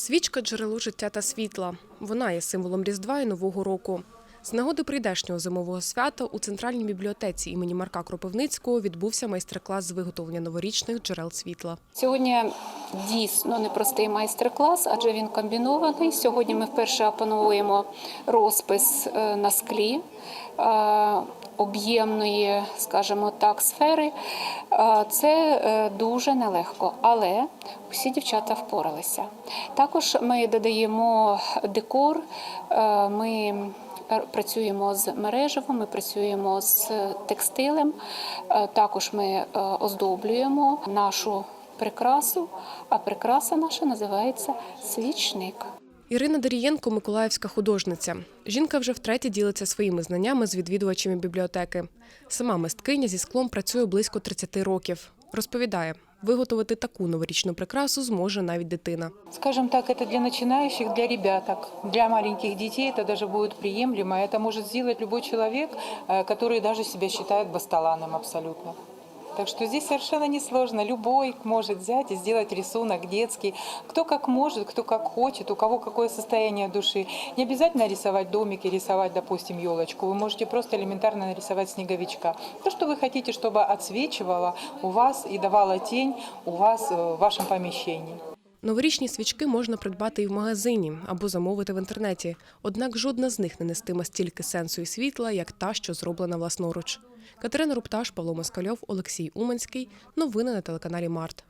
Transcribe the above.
Свічка джерело життя та світла. Вона є символом Різдва і Нового року. З нагоди прийдешнього зимового свята у центральній бібліотеці імені Марка Кропивницького відбувся майстер-клас з виготовлення новорічних джерел світла. Сьогодні дійсно непростий майстер-клас, адже він комбінований. Сьогодні ми вперше опановуємо розпис е, на склі е, об'ємної, скажімо так, сфери. Е, Це дуже нелегко, але усі дівчата впоралися. Також ми додаємо декор. Ми Працюємо з мережевим, ми працюємо з текстилем. Також ми оздоблюємо нашу прикрасу, а прикраса наша називається свічник. Ірина Дарієнко – миколаївська художниця. Жінка вже втретє ділиться своїми знаннями з відвідувачами бібліотеки. Сама мисткиня зі склом працює близько 30 років. Розповідає, виготовити таку новорічну прикрасу зможе навіть дитина. Скажем так, это для начинающих, для ребяток, для маленьких детей это даже будет приемлемо. Это может сделать любой человек, э, который даже себя считает басталаном абсолютно. Так что здесь совершенно несложно. Любой может взять и сделать рисунок детский. Кто как может, кто как хочет, у кого какое состояние души. Не обязательно рисовать домики, рисовать, допустим, елочку. Вы можете просто элементарно нарисовать снеговичка. То, что вы хотите, чтобы отсвечивало у вас и давало тень у вас э, в вашем помещении. Новорічні свічки можна придбати і в магазині або замовити в інтернеті. Однак жодна з них не нестиме стільки сенсу і світла, як та, що зроблена власноруч. Катерина Рупташ, Павло Москальов, Олексій Уманський. Новини на телеканалі Март.